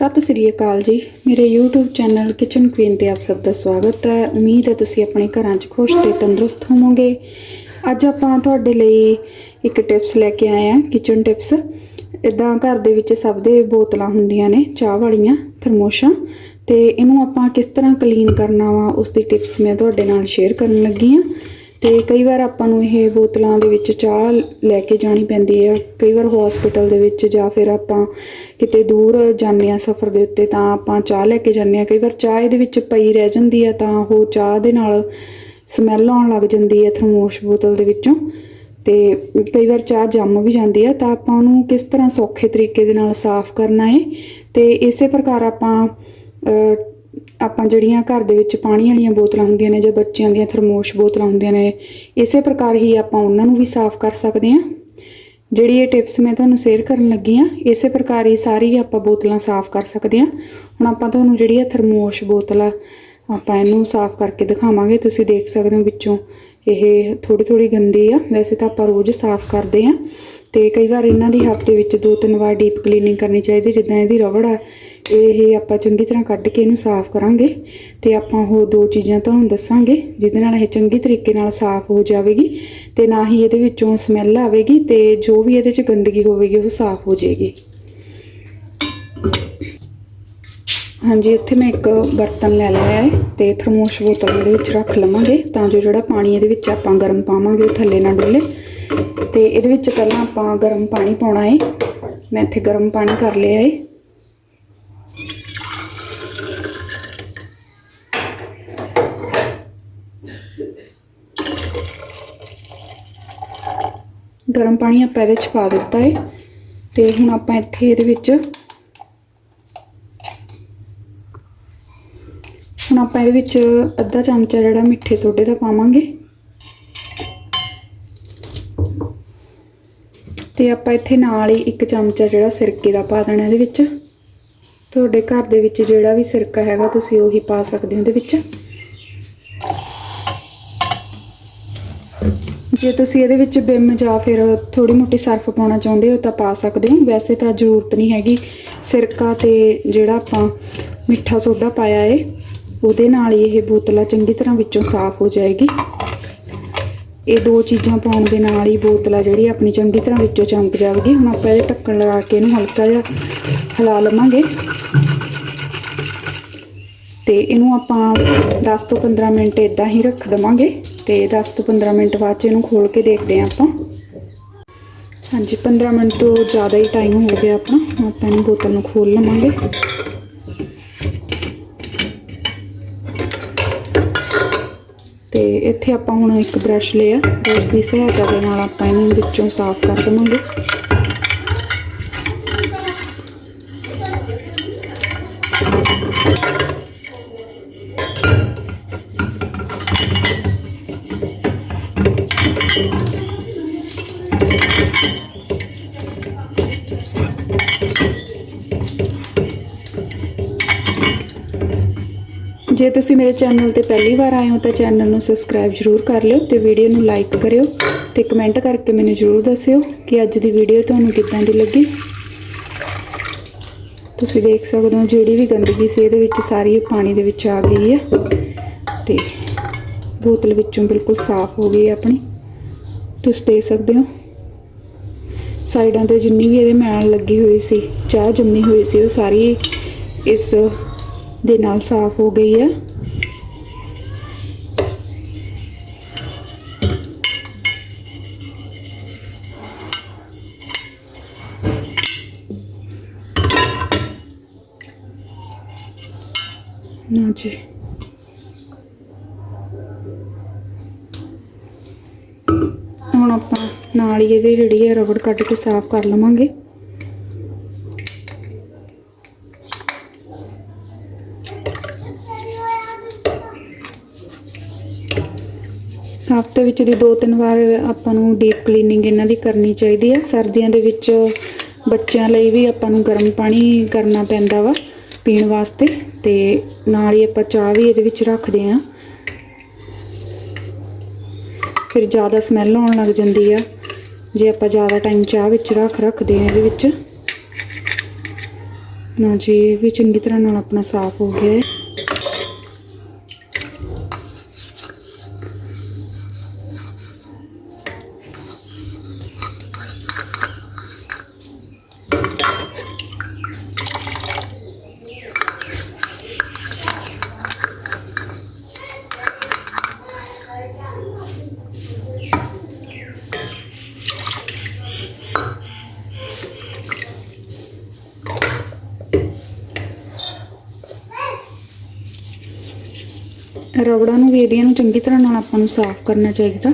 ਸਤਿ ਸ੍ਰੀ ਅਕਾਲ ਜੀ। ਮੇਰੇ YouTube channel kitchen Queen ਤੇ ਆਪ ਸਭ ਦਾ ਸਵਾਗਤ ਹੈ। ਉਮੀਦ ਹੈ ਤੁਸੀਂ ਆਪਣੇ ਘਰਾਂ 'ਚ ਖੁਸ਼ ਤੇ ਤੰਦਰੁਸਤ ਹੋਵੋਗੇ। ਅੱਜ ਆਪਾਂ ਤੁਹਾਡੇ ਲਈ ਇੱਕ ਟਿਪਸ ਲੈ ਕੇ ਆਏ ਹਾਂ ਕਿਚਨ ਟਿਪਸ ਇਦਾਂ ਘਰ ਦੇ ਵਿੱਚ ਸਭ ਦੇ ਬੋਤਲਾਂ ਹੁੰਦੀਆਂ ਨੇ, ਚਾਹ ਵਾਲੀਆਂ, ਥਰਮੋਸ਼ਾਂ। ਤੇ ਇਹਨੂੰ ਆਪਾਂ ਕਿਸ ਤਰ੍ਹਾਂ ਕਲੀਨ ਕਰਨਾ ਵਾ, ਉਸ ਦੀ ਟਿਪਸ ਮੈਂ ਤੁਹਾਡੇ ਨਾਲ ਸ਼ੇਅਰ ਕਰਨ ਲੱਗੀ ਹਾਂ। ਤੇ ਕਈ ਵਾਰ ਆਪਾਂ ਨੂੰ ਇਹ ਬੋਤਲਾਂ ਦੇ ਵਿੱਚ ਚਾਹ ਲੈ ਕੇ ਜਾਣੀ ਪੈਂਦੀ ਹੈ ਕਈ ਵਾਰ ਹਸਪੀਟਲ ਦੇ ਵਿੱਚ ਜਾਂ ਫਿਰ ਆਪਾਂ ਕਿਤੇ ਦੂਰ ਜਾਂਦੇ ਆ ਸਫ਼ਰ ਦੇ ਉੱਤੇ ਤਾਂ ਆਪਾਂ ਚਾਹ ਲੈ ਕੇ ਜਾਂਦੇ ਆ। ਕਈ ਵਾਰ ਚਾਹ ਇਹਦੇ ਵਿੱਚ ਪਈ ਰਹਿ ਜਾਂਦੀ ਹੈ ਤਾਂ ਉਹ ਚਾਹ ਦੇ ਨਾਲ ਸਮੈਲ ਆਉਣ ਲੱਗ ਜਾਂਦੀ ਹੈ ਥਰਮੋਸ਼ ਬੋਤਲ ਦੇ ਵਿੱਚੋਂ। ਤੇ ਕਈ ਵਾਰ ਚਾਹ ਜੰਮ ਵੀ ਜਾਂਦੀ ਹੈ ਤਾਂ ਆਪਾਂ ਉਹਨੂੰ ਕਿਸ ਤਰ੍ਹਾਂ ਸੌਖੇ ਤਰੀਕੇ ਦੇ ਨਾਲ ਸਾਫ਼ ਕਰਨਾ ਹੈ ਤੇ ਇਸੇ ਪ੍ਰਕਾਰ ਆਪਾਂ ਆਪਾਂ ਜਿਹੜੀਆਂ ਘਰ ਦੇ ਵਿੱਚ ਪਾਣੀ ਵਾਲੀਆਂ ਬੋਤਲਾਂ ਹੁੰਦੀਆਂ ਨੇ ਜਾਂ ਬੱਚਿਆਂ ਦੀਆਂ ਥਰਮੋਸ਼ ਬੋਤਲਾਂ ਹੁੰਦੀਆਂ ਨੇ, ਇਸੇ ਪ੍ਰਕਾਰ ਹੀ ਆਪਾਂ ਉਹਨਾਂ ਨੂੰ ਵੀ ਸਾਫ਼ ਕਰ ਸਕਦੇ ਹਾਂ। ਜਿਹੜੀ ਇਹ ਟਿਪਸ ਮੈਂ ਤੁਹਾਨੂੰ ਸ਼ੇਅਰ ਕਰਨ ਲੱਗੀ ਆ ਇਸੇ ਪ੍ਰਕਾਰ ਹੀ ਸਾਰੀ ਆਪਾਂ ਬੋਤਲਾਂ ਸਾਫ਼ ਕਰ ਸਕਦੇ ਹਾਂ। ਹੁਣ ਆਪਾਂ ਤੁਹਾਨੂੰ ਜਿਹੜੀ ਆ ਥਰਮੋਸ਼ ਬੋਤਲ ਆ, ਆਪਾਂ ਇਹਨੂੰ ਸਾਫ਼ ਕਰਕੇ ਦਿਖਾਵਾਂਗੇ। ਤੁਸੀਂ ਦੇਖ ਸਕਦੇ ਹੋ ਵਿੱਚੋਂ ਇਹ ਥੋੜੀ ਥੋੜੀ ਗੰਦੀ ਆ, ਵੈਸੇ ਤਾਂ ਆਪਾਂ ਰੋਜ਼ ਸਾਫ਼ ਕਰਦੇ ਆ ਤੇ ਕਈ ਵਾਰ ਇਹਨਾਂ ਦੀ ਹਫ਼ਤੇ ਵਿੱਚ ਦੋ ਤਿੰਨ ਵਾਰ ਡੀਪ ਕਲੀਨਿੰਗ ਕਰਨੀ ਚਾਹੀਦੀ, ਜਿੱਦਾਂ ਇਹਦੀ ਰਵੜ ਆ, ਇਹ ਆਪਾਂ ਚੰਗੀ ਤਰ੍ਹਾਂ ਕੱਢ ਕੇ ਇਹਨੂੰ ਸਾਫ਼ ਕਰਾਂਗੇ ਤੇ ਆਪਾਂ ਉਹ ਦੋ ਚੀਜ਼ਾਂ ਤੁਹਾਨੂੰ ਦੱਸਾਂਗੇ, ਜਿਹਦੇ ਨਾਲ ਇਹ ਚੰਗੀ ਤਰੀਕੇ ਨਾਲ ਸਾਫ਼ ਹੋ ਜਾਵੇਗੀ ਤੇ ਨਾ ਹੀ ਇਹਦੇ ਵਿੱਚੋਂ ਸਮੈਲ ਆਵੇਗੀ ਤੇ ਜੋ ਵੀ ਇਹਦੇ 'ਚ ਗੰਦਗੀ ਹੋਵੇਗੀ, ਉਹ ਸਾਫ਼ ਹੋ ਜਾਏਗੀ। ਹਾਂਜੀ, ਇੱਥੇ ਮੈਂ ਇੱਕ ਬਰਤਨ ਲੈ ਲਿਆ ਹੈ ਤੇ ਥਰਮੋਸ਼ ਬੋਤਲ ਇਹਦੇ ਵਿੱਚ ਰੱਖ ਲਵਾਂਗੇ, ਤਾਂ ਜੋ ਜਿਹੜਾ ਪਾਣੀ ਇਹਦੇ ਵਿੱਚ ਆਪਾਂ ਗਰਮ ਪਾਵਾਂਗੇ, ਉਹ ਥੱਲੇ ਨਾ ਡੁੱਲੇ। ਤੇ ਇਹਦੇ ਵਿੱਚ ਪਹਿਲਾਂ ਆਪਾਂ ਗਰਮ ਪਾਣੀ ਪਾਉਣਾ ਹੈ ਮੈਂ ਇੱਥੇ ਗਰਮ ਪਾਣੀ ਕਰ ਲਿਆ ਹੈ ਗਰਮ ਪਾਣੀ ਆਪਾਂ ਇਹਦੇ ਚ ਪਾ ਦਿੱਤਾ ਹੈ ਤੇ ਹੁਣ ਆਪਾਂ ਇੱਥੇ ਇਹਦੇ ਵਿੱਚ ਹੁਣ ਆਪਾਂ ਇਹਦੇ ਵਿੱਚ ਅੱਧਾ ਚਮਚਾ ਜਿਹੜਾ ਮਿੱਠੇ ਸੋਡੇ ਦਾ ਪਾਵਾਂਗੇ। ਤੇ ਆਪਾਂ ਇੱਥੇ ਨਾਲ ਹੀ ਇੱਕ ਚਮਚਾ ਜਿਹੜਾ ਸਿਰਕੇ ਦਾ ਪਾ ਦੇਣਾ ਇਹਦੇ ਵਿੱਚ। ਤੁਹਾਡੇ ਘਰ ਦੇ ਵਿੱਚ ਜਿਹੜਾ ਵੀ ਸਿਰਕਾ ਹੈਗਾ, ਤੁਸੀਂ ਉਹੀ ਪਾ ਸਕਦੇ ਹੋ ਇਹਦੇ ਵਿੱਚ। ਜੇ ਤੁਸੀਂ ਇਹਦੇ ਵਿੱਚ ਬਿਮ ਜਾਂ ਫਿਰ ਥੋੜੀ ਮੋਟੀ ਸਰਫ ਪਾਉਣਾ ਚਾਹੁੰਦੇ ਹੋ ਤਾਂ ਪਾ ਸਕਦੇ ਹੋ। ਵੈਸੇ ਤਾਂ ਜ਼ਰੂਰਤ ਨਹੀਂ ਹੈਗੀ ਸਿਰਕਾ ਤੇ ਜਿਹੜਾ ਆਪਾਂ ਮਿੱਠਾ ਸੋਡਾ ਪਾਇਆ ਏ, ਉਹਦੇ ਨਾਲ ਹੀ ਇਹ ਬੋਤਲਾਂ ਚੰਗੀ ਤਰ੍ਹਾਂ ਵਿੱਚੋਂ ਸਾਫ਼ ਹੋ ਜਾਏਗੀ। ਇਹ ਦੋ ਚੀਜ਼ਾਂ ਪਾਉਣ ਦੇ ਨਾਲ ਹੀ ਬੋਤਲ ਆ ਜਿਹੜੀ ਆਪਣੀ ਚੰਗੀ ਤਰ੍ਹਾਂ ਵਿੱਚੋਂ ਚਮਕ ਜਾਵੇਗੀ। ਹੁਣ ਆਪਾਂ ਇਹਦੇ ਢੱਕਣ ਲਗਾ ਕੇ ਇਹਨੂੰ ਹਲਕਾ ਜਿਹਾ ਹਿਲਾ ਲਵਾਂਗੇ। ਤੇ ਇਹਨੂੰ ਆਪਾਂ 10 ਤੋਂ 15 ਮਿੰਟ ਇਦਾਂ ਹੀ ਰੱਖ ਦਵਾਂਗੇ ਤੇ 10 ਤੋਂ 15 ਮਿੰਟ ਬਾਅਦ ਚ ਇਹਨੂੰ ਖੋਲ ਕੇ ਦੇਖਦੇ ਹਾਂ ਆਪਾਂ। ਹਾਂਜੀ 15 ਮਿੰਟ ਤੋਂ ਜ਼ਿਆਦਾ ਹੀ ਟਾਈਮ ਹੋ ਗਿਆ ਆਪਣਾ। ਹੁਣ ਆਪਾਂ ਇਹਨੂੰ ਬੋਤਲ ਨੂੰ ਖੋਲ ਲਵਾਂਗੇ। ਤੇ ਇੱਥੇ ਆਪਾਂ ਹੁਣ ਇੱਕ ਬ੍ਰਸ਼ ਲਿਆ, ਬ੍ਰਸ਼ ਦੀ ਸਹਾਇਤਾ ਦੇ ਨਾਲ ਆਪਾਂ ਇਹਨੂੰ ਵਿੱਚੋਂ ਸਾਫ਼ ਕਰ ਦਵਾਂਗੇ। ਜੇ ਤੁਸੀਂ ਮੇਰੇ ਚੈਨਲ ਤੇ ਪਹਿਲੀ ਵਾਰ ਆਏ ਹੋ ਤਾਂ ਚੈਨਲ ਨੂੰ ਸਬਸਕ੍ਰਾਈਬ ਜ਼ਰੂਰ ਕਰ ਲਿਓ ਤੇ ਵੀਡੀਓ ਨੂੰ ਲਾਈਕ ਕਰਿਓ ਤੇ ਕਮੈਂਟ ਕਰਕੇ ਮੈਨੂੰ ਜ਼ਰੂਰ ਦੱਸਿਓ ਕਿ ਅੱਜ ਦੀ ਵੀਡੀਓ ਤੁਹਾਨੂੰ ਕਿੱਦਾਂ ਦੀ ਲੱਗੀ। ਤੁਸੀਂ ਦੇਖ ਸਕਦੇ ਹੋ ਜਿਹੜੀ ਵੀ ਗੰਦਗੀ ਸੀ, ਇਹਦੇ ਵਿੱਚ ਸਾਰੀ ਪਾਣੀ ਦੇ ਵਿੱਚ ਆ ਗਈ ਹੈ ਤੇ ਬੋਤਲ ਵਿੱਚੋਂ ਬਿਲਕੁਲ ਸਾਫ਼ ਹੋ ਗਈ ਆਪਣੀ। ਤੁਸੀਂ ਦੇਖ ਸਕਦੇ ਹੋ। ਸਾਈਡਾਂ ਤੇ ਜਿੰਨੀ ਵੀ ਇਹਦੇ ਮੈਲ ਲੱਗੀ ਹੋਈ ਸੀ, ਚਾਹ ਜੰਮੀ ਹੋਈ ਸੀ, ਉਹ ਸਾਰੀ ਇਸ ਦੇ ਨਾਲ ਸਾਫ਼ ਹੋ ਗਈ ਹੈ। ਨਾ ਜੀ। ਹੁਣ ਆਪਾਂ ਨਾਲ ਹੀ ਇਹਦੇ ਜਿਹੜੀ ਹੈ ਰਬੜ ਕੱਢ ਕੇ ਸਾਫ਼ ਕਰ ਲਵਾਂਗੇ। ਹਫ਼ਤੇ ਵਿੱਚ ਦੀ ਦੋ ਤਿੰਨ ਵਾਰ ਆਪਾਂ ਨੂੰ ਡੀਪ ਕਲੀਨਿੰਗ ਇਹਨਾਂ ਦੀ ਕਰਨੀ ਚਾਹੀਦੀ ਹੈ। ਸਰਦੀਆਂ ਦੇ ਵਿੱਚ ਬੱਚਿਆਂ ਲਈ ਵੀ ਆਪਾਂ ਨੂੰ ਗਰਮ ਪਾਣੀ ਕਰਨਾ ਪੈਂਦਾ ਵਾ ਪੀਣ ਵਾਸਤੇ ਤੇ ਨਾਲ ਹੀ ਆਪਾਂ ਚਾਹ ਵੀ ਇਹਦੇ ਵਿੱਚ ਰੱਖਦੇ ਆਂ ਫਿਰ ਜ਼ਿਆਦਾ ਸਮੈਲ ਆਉਣ ਲੱਗ ਜਾਂਦੀ ਆ। ਜੇ ਆਪਾਂ ਜ਼ਿਆਦਾ ਟਾਈਮ ਚਾਹ ਵਿੱਚ ਰੱਖ ਰੱਖਦੇ ਆ ਇਹਦੇ ਵਿੱਚ। ਨਾ ਜੀ, ਇਹ ਵੀ ਚੰਗੀ ਤਰ੍ਹਾਂ ਨਾਲ ਆਪਣਾ ਸਾਫ਼ ਹੋ ਗਿਆ ਹੈ। ਰਬੜਾਂ ਨੂੰ ਵੀ ਇਹਦੀਆਂ ਨੂੰ ਚੰਗੀ ਤਰ੍ਹਾਂ ਨਾਲ ਆਪਾਂ ਨੂੰ ਸਾਫ਼ ਕਰਨਾ ਚਾਹੀਦਾ।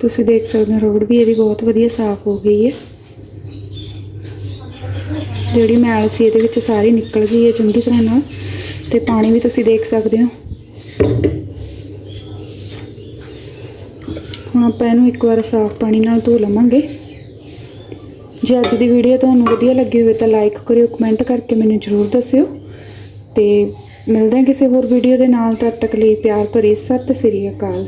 ਤੁਸੀਂ ਦੇਖ ਸਕਦੇ ਹੋ ਰੋਡ ਵੀ ਇਹਦੀ ਬਹੁਤ ਵਧੀਆ ਸਾਫ਼ ਹੋ ਗਈ ਹੈ। ਜਿਹੜੀ ਮੈਲ ਸੀ ਇਹਦੇ ਵਿੱਚ ਸਾਰੀ ਨਿਕਲ ਗਈ ਹੈ ਚੰਗੀ ਤਰ੍ਹਾਂ ਨਾਲ ਤੇ ਪਾਣੀ ਵੀ ਤੁਸੀਂ ਦੇਖ ਸਕਦੇ ਹੋ। ਹੁਣ ਆਪਾਂ ਇਹਨੂੰ ਇੱਕ ਵਾਰ ਸਾਫ਼ ਪਾਣੀ ਨਾਲ ਧੋ ਲਵਾਂਗੇ। ਜੇ ਅੱਜ ਦੀ ਵੀਡੀਓ ਤੁਹਾਨੂੰ ਵਧੀਆ ਲੱਗੀ ਹੋਵੇ ਤਾਂ ਲਾਈਕ ਕਰਿਓ ਕਮੈਂਟ ਕਰਕੇ ਮੈਨੂੰ ਜ਼ਰੂਰ ਦੱਸਿਓ। ਤੇ ਮਿਲਦੇ ਹਾਂ ਕਿਸੇ ਹੋਰ ਵੀਡੀਓ ਦੇ ਨਾਲ, ਤਦ ਤੱਕ ਲਈ ਪਿਆਰ ਭਰੀ ਸਤਿ ਸ੍ਰੀ ਅਕਾਲ।